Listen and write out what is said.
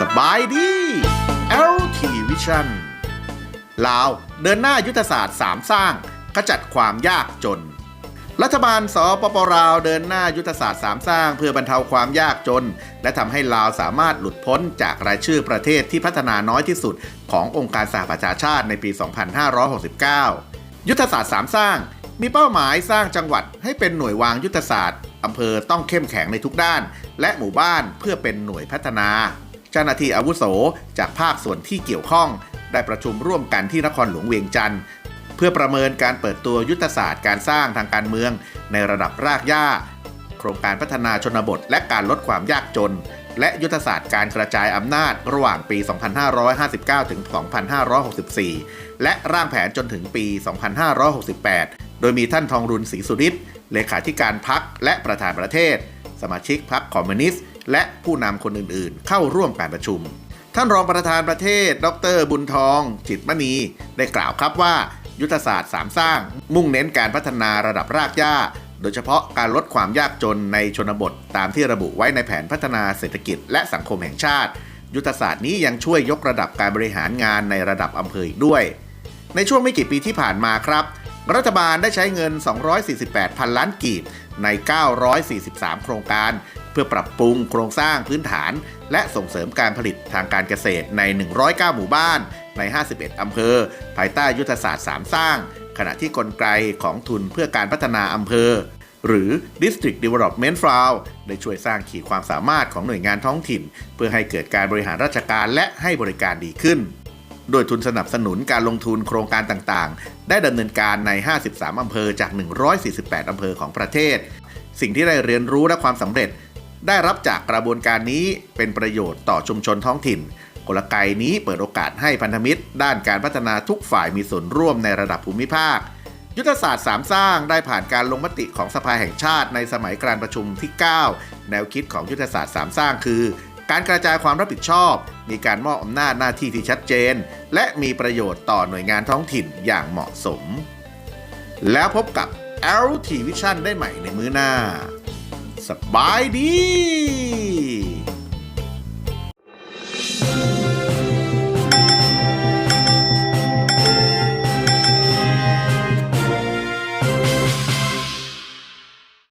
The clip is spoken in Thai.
สบายดี LT Vision ลาวเดินหน้ายุทธศาสตร์3สร้างขจัดความยากจน รัฐบาลสปปลาวเดินหน้ายุทธศาสตร์3สร้าง เพื่อบรรเทาความยากจน และทำให้ลาวสามารถหลุดพ้นจากรายชื่อประเทศที่พัฒนาน้อยที่สุด ขององค์การสหประชาชาติในปี 2569 ยุทธศาสตร์3สร้าง มีเป้าหมายสร้างจังหวัดให้เป็นหน่วยวางยุทธศาสตร์อำเภอต้องเข้มแข็งในทุกด้าน และหมู่บ้านเพื่อเป็นหน่วยพัฒนา เจ้าหน้าที่อาวุโสจากภาคส่วนที่เกี่ยวข้อง ได้ประชุมร่วมกันที่นครหลวงเวียงจันทร์เพื่อประเมินการเปิดตัวยุทธศาสตร์การสร้างทางการเมือง ในระดับรากหญ้า โครงการพัฒนาชนบท และการลดความยากจน และยุทธศาสตร์การกระจายอำนาจระหว่างปี 2559 ถึง 2564 และร่างแผนจนถึงปี 2568 โดยมีท่านทองรุนศรีสุริศเลขาธิการพักและประธานประเทศ สมาชิกพรรคคอมมิวนิสต์ และผู้นำคนอื่นๆ เข้าร่วมการประชุม ท่านรองประธานประเทศ ดร บุญทอง จิตมณี ได้กล่าวครับว่า ยุทธศาสตร์3สร้าง มุ่งเน้นการพัฒนาระดับรากหญ้า โดยเฉพาะการลดความยากจนในชนบท ตามที่ระบุไว้ในแผนพัฒนาเศรษฐกิจและสังคมแห่งชาติ ยุทธศาสตร์นี้ยังช่วยยกระดับการบริหารงานในระดับอำเภออีกด้วย ในช่วงไม่กี่ปีที่ผ่านมาครับรัฐบาลได้ใช้เงิน 248พันล้านกีบใน 943 โครงการ พื่อปรับปรุงโครงสร้างพื้นฐาน และส่งเสริมการผลิตทางการเกษตรใน 109 หมู่บ้านใน 51 อำเภอ ภายใต้ยุทธศาสตร์ 3 สร้าง ขณะที่กลไกของทุนเพื่อการพัฒนาอำเภอ หรือ District Development Fund ได้ช่วยสร้างขีดความสามารถของหน่วยงานท้องถิ่น เพื่อให้เกิดการบริหารราชการและให้บริการดีขึ้นโดยทุนสนับสนุนการลงทุนโครงการต่างๆ ได้ดำเนินการใน 53 อำเภอจาก 148 อำเภอของประเทศ สิ่งที่ได้เรียนรู้และความสำเร็จ ได้รับจากกระบวนการนี้เป็นประโยชน์ต่อชุมชนท้องถิ่น กลไกนี้เปิดโอกาสให้พันธมิตร ด้านการพัฒนาทุกฝ่ายมีส่วนร่วมในระดับภูมิภาค ยุทธศาสตร์3สร้างได้ผ่านการลงมติของสภาแห่งชาติในสมัยการประชุมที่ 9 แนวคิดของยุทธศาสตร์3สร้างคือ การกระจายความรับผิดชอบ มีการมอบอำนาจหน้าที่ที่ชัดเจน และมีประโยชน์ต่อหน่วยงานท้องถิ่นอย่างเหมาะสม แล้วพบกับ LT Vision ได้ใหม่ในมื้อหน้า สบายดี